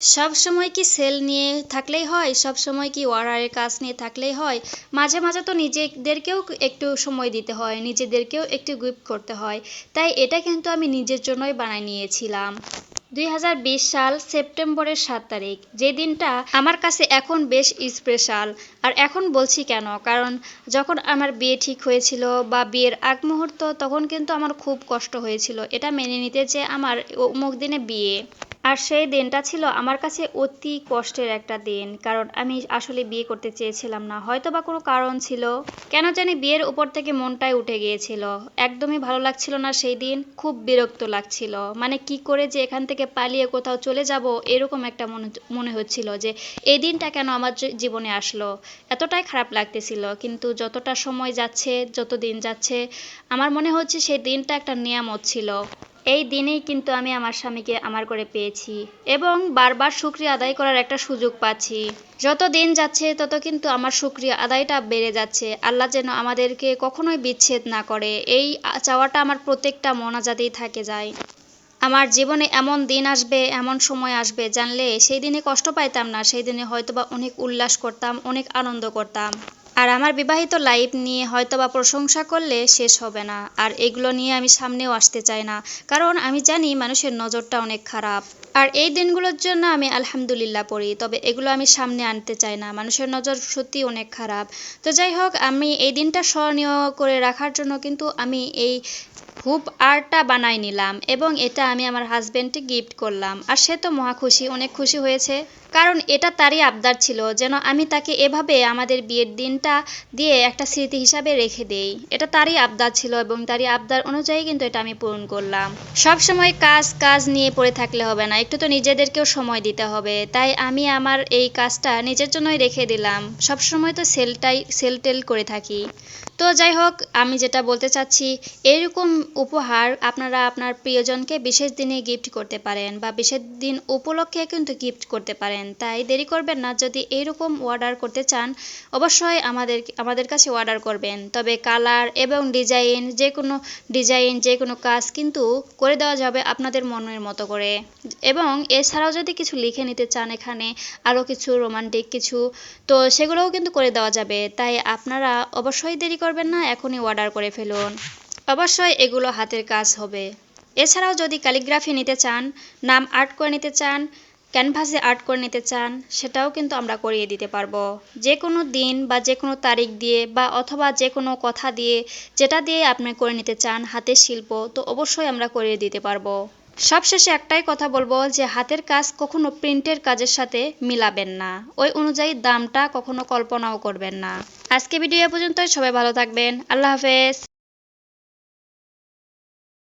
সব সময় কি সেল নিয়ে থাকলেই হয়? সব সময় কি অর্ডারের কাজ নিয়ে থাকলেই হয়? মাঝে মাঝে তো নিজেদেরকেও একটু সময় দিতে হয়, নিজেদেরকেও একটু গিফট করতে হয়। তাই এটা কিন্তু আমি নিজের জন্যই বানাই নিয়েছিলাম। দুই হাজার বিশ সাল সেপ্টেম্বরের সাত তারিখ। যে দিনটা আমার কাছে এখন বেশ স্পেশাল আর এখন বলছি কেন? কারণ যখন আমার বিয়ে ঠিক হয়েছিল বা বিয়ের আগ মুহূর্ত, তখন কিন্তু আমার খুব কষ্ট হয়েছিল। এটা মেনে নিতে যে আমার অমুক দিনে বিয়ে। আর সেই দিনটা ছিল আমার কাছে অতি কষ্টের একটা দিন, কারণ আমি আসলে বিয়ে করতে চেয়েছিলাম না। হয়তো বা কোনো কারণ ছিল। কেন জানি বিয়ের উপর থেকে মনটাই উঠে গিয়েছিল। একদমই ভালো লাগছিল না সেই দিন, খুব বিরক্ত লাগছিল। মানে কি করে যে এখান থেকে পালিয়ে কোথাও চলে যাব, এরকম একটা মনে মনে হচ্ছিল যে এই দিনটা কেন আমার জীবনে আসলো। এতটাই খারাপ লাগতেছিল, কিন্তু যতটা সময় যাচ্ছে, যত দিন যাচ্ছে, আমার মনে হচ্ছে সেই দিনটা একটা নিয়ামত ছিল। এই দিনেই কিন্তু আমি আমার স্বামীকে আমার করে পেয়েছি এবং বারবার শুক্রিয়া আদায় করার একটা সুযোগ পাচ্ছি। যত দিন যাচ্ছে, তত কিন্তু আমার শুক্রিয়া আদায়টা বেড়ে যাচ্ছে। আল্লাহ যেন আমাদেরকে কখনোই বিচ্ছেদ না করে। এই চাওয়াটা আমার প্রত্যেকটা মোনাজাতেই থাকে যায়। আমার জীবনে এমন দিন আসবে, এমন সময় আসবে, জানলে সেই দিনে কষ্ট পাইতাম না, সেই দিনে হয়তোবা অনেক উল্লাস করতাম, অনেক আনন্দ করতাম। আর আমার বিবাহিত লাইফ নিয়ে হয়তো বা প্রশংসা করলে শেষ হবে না। আর এগুলো নিয়ে আমি সামনেও আসতে চাই না। কারণ আমি জানি মানুষের নজরটা অনেক খারাপ। আর এই দিনগুলোর জন্য আমি আলহামদুলিল্লাহ পড়ি, তবে এগুলো আমি সামনে আনতে চাই না। মানুষের নজর সত্যি অনেক খারাপ। তো যাই হোক, আমি এই দিনটা স্মরণীয় করে রাখার জন্য কিন্তু আমি এই হুপ আর্টটা বানাই নিলাম এবং এটা আমি আমার হাজবেন্ডকে গিফট করলাম। আর সে তো মহা খুশি, অনেক খুশি হয়েছে। কারণ এটা তারই আবদার ছিল যেন আমি তাকে এভাবে আমাদের বিয়ের দিনটা দিয়ে একটা স্মৃতি হিসাবে রেখে দেই। এটা তারই আবদার ছিল এবং তারই আবদার অনুযায়ী কিন্তু এটা আমি পূরণ করলাম। সব সময় কাজ কাজ নিয়ে পড়ে থাকলে হবে না। একটু তো নিজেদেরকেও সময় দিতে হবে। তাই আমি আমার এই কাজটা নিজের জন্যই রেখে দিলাম। সব সময় তো সেলটাই, সেল টেল করে থাকি। তো যাই হোক, আমি যেটা বলতে চাচ্ছি, এরকম উপহার আপনারা আপনার প্রিয়জনকে বিশেষ দিনে গিফট করতে পারেন বা বিশেষ দিন উপলক্ষে কিন্তু গিফট করতে পারেন। তাই দেরি করবেন না, যদি এরকম অর্ডার করতে চান, অবশ্যই আমাদের আমাদের কাছে অর্ডার করবেন। তবে কালার এবং ডিজাইন যে কোনো ডিজাইন যে কোনো কাজ কিন্তু করে দেওয়া যাবে আপনাদের মনের মতো করে। এবং এছাড়াও যদি কিছু লিখে নিতে চান এখানে, আরও কিছু রোমান্টিক কিছু, তো সেগুলোও কিন্তু করে দেওয়া যাবে। তাই আপনারা অবশ্যই দেরি করবেন না, এখনই অর্ডার করে ফেলুন। অবশ্যই এগুলো হাতের কাজ হবে। এছাড়াও যদি ক্যালিগ্রাফি নিতে চান, নাম আর্ট করে নিতে চান, ক্যানভাসে আর্ট করে নিতে চান, সেটাও কিন্তু আমরা করিয়ে দিতে পারব। যে কোনো দিন বা যে কোনো তারিখ দিয়ে বা অথবা যে কোনো কথা দিয়ে, যেটা দিয়ে আপনি করে নিতে চান হাতের শিল্প, তো অবশ্যই আমরা করিয়ে দিতে পারব। সবশেষে একটাই কথা বলব যে হাতের কাজ কখনো প্রিন্টের কাজের সাথে মিলাবেন না। ওই অনুযায়ী দামটা কখনো কল্পনাও করবেন না। আজকে ভিডিও পর্যন্তই। সবাই ভালো থাকবেন। আল্লাহ হাফেজ।